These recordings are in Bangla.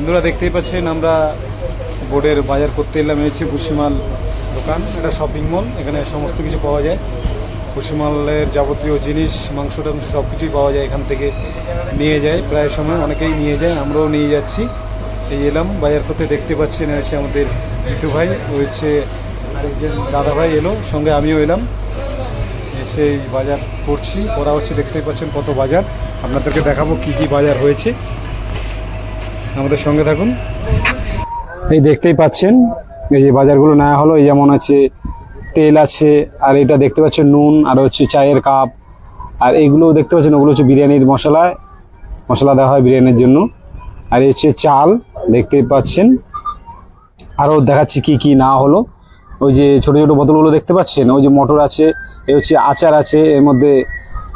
বন্ধুরা দেখতেই পাচ্ছেন, আমরা বোর্ডের বাজার করতে এলাম হচ্ছে ভুসিমাল দোকান এটা শপিং মল এখানে সমস্ত কিছু পাওয়া যায়। ভুসিমালের যাবতীয় জিনিস, মাংস টাংস সব কিছুই পাওয়া যায় এখান থেকে নিয়ে যায়, প্রায় সময় অনেকেই নিয়ে যায়, আমরাও নিয়ে যাচ্ছি। এই এলাম, বাজার করতে দেখতে পাচ্ছেন হচ্ছে আমাদের জিতু ভাই হচ্ছে আরেকজন দাদা ভাই এলো, সঙ্গে আমিও এলাম। এসে বাজার করছি করা হচ্ছে দেখতেই পাচ্ছেন কত বাজার। আপনাদেরকে দেখাবো কি কি বাজার হয়েছে। আমাদের সঙ্গে থাকুন। এই দেখতেই পাচ্ছেন, এই যে বাজারগুলো নেওয়া হলো, এই যেমন আছে তেল আছে, আর এটা দেখতে পাচ্ছেন নুন, আর হচ্ছে চায়ের কাপ, আর এইগুলো দেখতে পাচ্ছেন, ওগুলো হচ্ছে বিরিয়ানির মশলা মশলা দেওয়া হয় বিরিয়ানির জন্য। আর এই হচ্ছে চাল, দেখতেই পাচ্ছেন। আরও দেখাচ্ছি কি কি না হলো। ওই যে ছোট ছোট বোতলগুলো দেখতে পাচ্ছেন, ওই যে মটর আছে, এই হচ্ছে আচার আছে, এর মধ্যে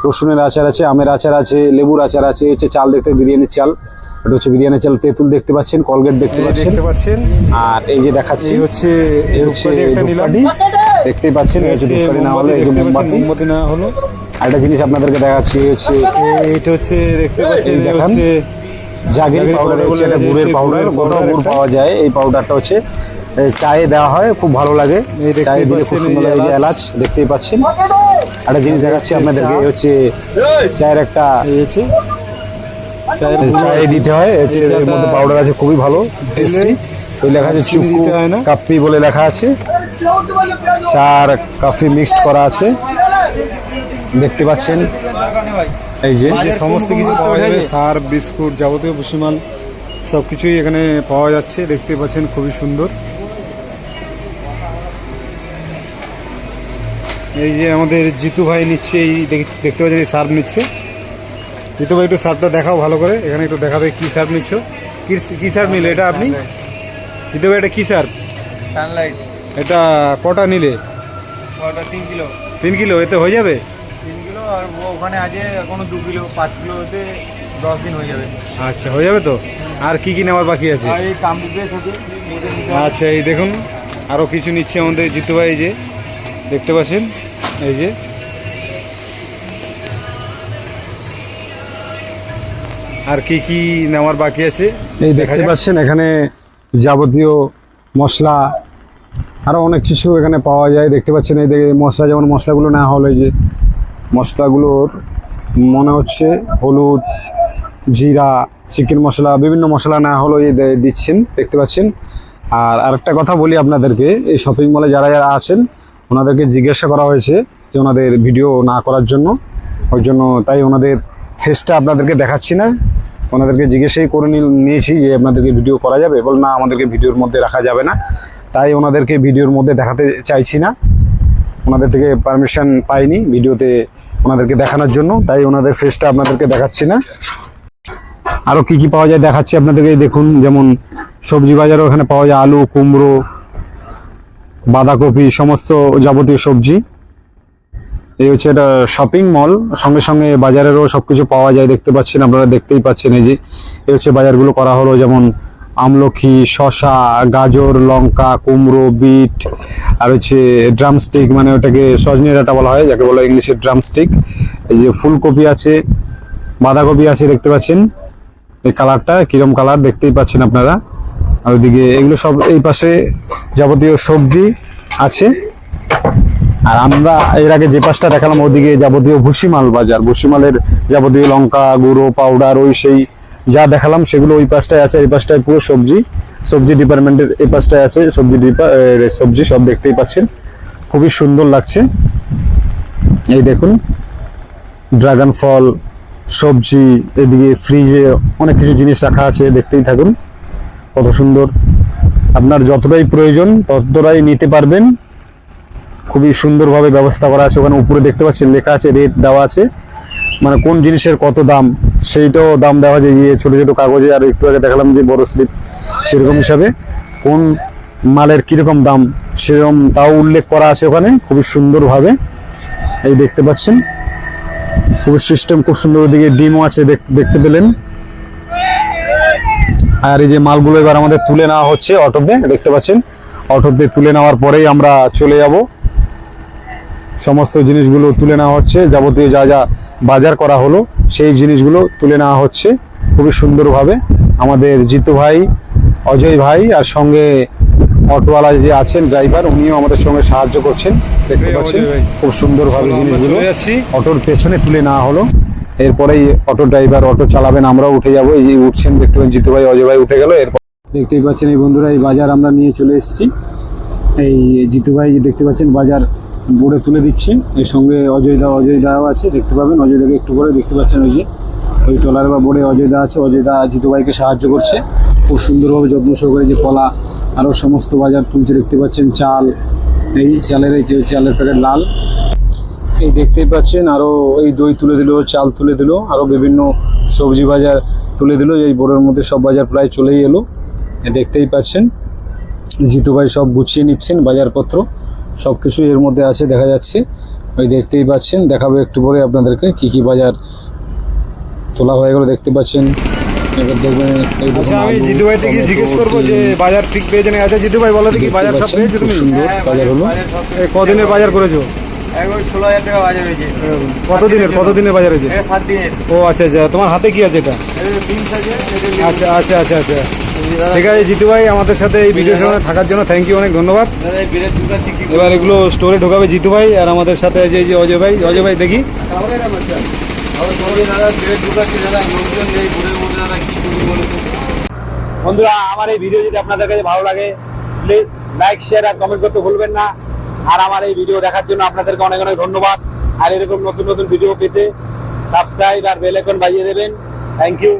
রসুনের আচার আছে, আমের আচার আছে, লেবুর আচার আছে হচ্ছে চাল দেখতে বিরিয়ানির চাল। এটা হচ্ছে বিরিয়ানির চাল তেঁতুল দেখতে পাচ্ছেন কলগেট দেখতে পাচ্ছেন। দেখতে পাচ্ছেন। আর এই যে দেখাচ্ছি হচ্ছে হচ্ছে ধূপকাঠি একটা। দেখতেই পাচ্ছেন এই হচ্ছে ধূপকাঠি না হলে এই যে মোমবাতি মোমবাতি। না হলো। আর একটা জিনিস আপনাদেরকে দেখাচ্ছি হচ্ছে এইটা হচ্ছে দেখতে পাচ্ছেন দেখান। হচ্ছে জাগের জাগের পাউডার হচ্ছে গুড়ের পাউডার গুড়ের গোটা গুড় পাওয়া যায় এই পাউডারটা হচ্ছে চায়ে দেওয়া হয় খুব ভালো লাগে। চায়ে দিলে খুব সুন্দর এই লাগে যে এলাচ। এলাচ দেখতেই পাচ্ছেন। একটা জিনিস দেখাচ্ছি আপনাদেরকে হচ্ছে চায়ের একটা এই হচ্ছে চায়ের গুঁড়ো। চায়ে দিতে হয় এর মধ্যে পাউডার আছে খুবই ভালো। টেস্টি ওই লেখা আছে চিনি চুকু কাপ্পি বলে লেখা আছে। চার কফি মিক্সড করা আছে। দেখতে পাচ্ছেন এই যে। সমস্ত কিছু পাওয়া যাবে সার বিস্কুট যাবতীয় ভুসিমাল সব কিছুই এখানে পাওয়া যাচ্ছে। দেখতে পাচ্ছেন খুবই সুন্দর। এই যে আমাদের জিতু ভাই নিচ্ছে এই দেখ- দেখতে পাচ্ছেন এই সার্ফ নিচ্ছে। ভাই একটু সার্ফটা দেখাও ভালো করে। এখানে একটু দেখাবে কি সার্ফ নিচ্ছ। কি সার্ফ নিলে এটা আপনি? ভাই এটা কি সার্ফ সানলাইট। এটা কটা নিলে? ওটা তিন কিলো। তিন কিলো এতে হয়ে যাবে? তিন কিলো আর ওখানে আছে এখনও দু কিলো পাঁচ কিলো হতে দশ দিন হয়ে যাবে। আচ্ছা হয়ে যাবে তো? আর কি কি নেওয়ার বাকি আছে। আচ্ছা এই দেখুন আরও কিছু নিচ্ছে আমাদের জিতু ভাই যে দেখতে পাচ্ছেন? এই যে আর কি কি নেওয়ার বাকি আছে? এই দেখা দেখতে পাচ্ছেন এখানে যাবতীয় মশলা আরও অনেক কিছু এখানে পাওয়া যায়। দেখতে পাচ্ছেন এই দেখে মশলা যেমন মশলাগুলো না হলো এই যে মশলাগুলোর মনে হচ্ছে হলুদ জিরা চিকেন মশলা বিভিন্ন মশলা না হলো এই দিচ্ছেন দেখতে পাচ্ছেন। আর আরেকটা কথা বলি আপনাদেরকে এই শপিং মলে যারা যারা আছেন ওনাদেরকে জিজ্ঞাসা করা হয়েছে যে ওনাদের ভিডিও না করার জন্য। ওই জন্য তাই ওনাদের ফেসটা আপনাদেরকে দেখাচ্ছি না। ওনাদেরকে জিজ্ঞেসই করে নিয়েছি যে আপনাদেরকে ভিডিও করা যাবে। বল না, আমাদেরকে ভিডিওর মধ্যে রাখা যাবে না। তাই ওনাদেরকে ভিডিওর মধ্যে দেখাতে চাইছি না। ওনাদের থেকে পারমিশন পাইনি ভিডিওতে ওনাদেরকে দেখানোর জন্য। তাই ওনাদের ফেসটা আপনাদেরকে দেখাচ্ছি না। আরও কি কি পাওয়া যায় দেখাচ্ছি আপনাদেরকে। দেখুন, যেমন সবজি বাজারও এখানে পাওয়া যায়, আলু, কুমড়ো, বাঁধাকপি, সমস্ত যাবতীয় সবজি। এই হচ্ছে এটা শপিং মল সঙ্গে সঙ্গে বাজারেরও সব কিছু পাওয়া যায়, দেখতে পাচ্ছেন, আপনারা দেখতেই পাচ্ছেন এই যে, এই হচ্ছে বাজারগুলো করা হলো, যেমন আমলকি শশা গাজর, লঙ্কা, কুমড়ো, বিট, আর হচ্ছে ড্রামস্টিক মানে ওটাকে সজনে ডাঁটা বলা হয়, যাকে বলা ইংলিশে ড্রামস্টিক এই যে ফুলকপি আছে, বাঁধাকপি আছে, দেখতে পাচ্ছেন। এই কালারটা কিরম কালার দেখতেই পাচ্ছেন আপনারা। আর ওইদিকে এগুলো সব এই পাশে যাবতীয় সবজি আছে। আর আমরা এর আগে যে পাশটা দেখালাম, ওদিকে যাবতীয় ভুসিমাল বাজার। ভুসিমালের যাবতীয় লঙ্কা, গুঁড়ো পাউডার ওই সেই যা দেখালাম, সেগুলো ওই পাশটায় আছে, এই পাশটায় পুরো সবজি। সবজি ডিপার্টমেন্টের এই পাশটায় আছে, সবজি সবজি, সব দেখতেই পাচ্ছেন। খুবই সুন্দর লাগছে। এই দেখুন, ড্রাগন ফল, সবজি, এদিকে ফ্রিজে অনেক কিছু জিনিস রাখা আছে, দেখতেই থাকুন। কত সুন্দর। আপনার যতটাই প্রয়োজন, ততটাই নিতে পারবেন। খুবই সুন্দরভাবে ব্যবস্থা করা আছে। ওখানে উপরে দেখতে পাচ্ছেন লেখা আছে রেট দেওয়া আছে। মানে কোন জিনিসের কত দাম, সেইটাও দাম দেওয়া যায় যে ছোট ছোট কাগজে আর একটু আগে দেখালাম যে বড় স্লিপ সেরকম হিসাবে। কোন মালের কীরকম দাম, সেরকম তাও উল্লেখ করা আছে ওখানে, খুবই সুন্দরভাবে। এই দেখতে পাচ্ছেন। খুবই সিস্টেম খুব সুন্দর ওদিকে ডিমও আছে, দেখ- দেখতে পেলেন। আর এই যে মালগুলো এবার আমাদের তুলে নেওয়া হচ্ছে অটোতে, দেখতে পাচ্ছেন। অটোতে তুলে নেওয়ার পরেই আমরা চলে যাব। সমস্ত জিনিসগুলো তুলে নেওয়া হচ্ছে। যাবতীয় যা যা বাজার করা হলো সেই জিনিসগুলো তুলে নেওয়া হচ্ছে খুবই সুন্দরভাবে। আমাদের জিতু ভাই অজয় ভাই আর সঙ্গে অটোওয়ালা যে আছেন ড্রাইভার উনিও আমাদের সঙ্গে সাহায্য করছেন। দেখতে পাচ্ছেন খুব সুন্দরভাবে জিনিসগুলো অটোর পেছনে তুলে নেওয়া হলো। এরপরেই অটো ড্রাইভার অটো চালাবেন আমরাও উঠে যাব। এই যে উঠছেন দেখতে পাচ্ছেন জিতু ভাই অজয় ভাই উঠে গেল। এরপর দেখতেই পাচ্ছেন এই বন্ধুরা এই বাজার আমরা নিয়ে চলে এসেছি। এই জিতু ভাই যে দেখতে পাচ্ছেন বাজার বোর্ডে তুলে দিচ্ছে। এর সঙ্গে অজয় দা অজয় দাও আছে, দেখতে পাবেন। অজয় দাকে একটু করে দেখতে পাচ্ছেন ওই যে, ওই টলার বা বোর্ডে অজয় দা আছে। অজয় দা জিতু ভাইকে সাহায্য করছে। খুব সুন্দরভাবে যত্ন সহকারে যে কলা, আরও সমস্ত বাজার তুলছে, দেখতে পাচ্ছেন চাল। এই চালের, এই যে চালের প্যাকেট লাল। এই দেখতেই পাচ্ছেন আরও এই দই তুলে দিল, চাল তুলে দিল আরও বিভিন্ন সবজি বাজার তুলে দিল। এই বোর্ডের মধ্যে সব বাজার প্রায় চলেই এলো। দেখতেই পাচ্ছেন, জিতু ভাই সব গুছিয়ে নিচ্ছেন বাজারপত্র। সব কিছু এর মধ্যে আছে দেখা যাচ্ছে। ওই দেখতেই পাচ্ছেন দেখাবো একটু পরে আপনাদেরকে কি কি বাজার তোলা হয়ে গেল দেখতে পাচ্ছেন। এবার দেখবেন এই দেখুন আচ্ছা আমি জিতু ভাই থেকে জিজ্ঞেস করব যে বাজার ঠিক পেয়েছেন আচ্ছা জিতু ভাই বলো দেখি বাজার সব পেয়েছ তুমি সুন্দর হ্যাঁ, বাজার হলো। কদিনের বাজার করেছ? কতদিনের কতদিনের বাজার হয়েছে? ও আচ্ছা আচ্ছা তোমার হাতে কি আছে এটা। আচ্ছা আচ্ছা আচ্ছা আচ্ছা। ঠিক আছে, জিতু ভাই, আমাদের সাথে এই ভিডিওর সঙ্গে থাকার জন্য থ্যাংক ইউ অনেক ধন্যবাদ। এবার এগুলো স্টোরে ঢোকাবে জিতু ভাই আর আমাদের সাথে যে যে অজয় ভাই। অজয় ভাই, দেখি? বন্ধুরা, আমার এই ভিডিও যদি আপনাদের কাছে ভালো লাগে প্লিজ লাইক শেয়ার আর কমেন্ট করতে ভুলবেন না। আর আমার এই ভিডিও দেখার জন্য আপনাদেরকে অনেক অনেক ধন্যবাদ। আর এরকম নতুন নতুন ভিডিও পেতে সাবস্ক্রাইব আর বেল আইকন বাজিয়ে দেবেন। Thank you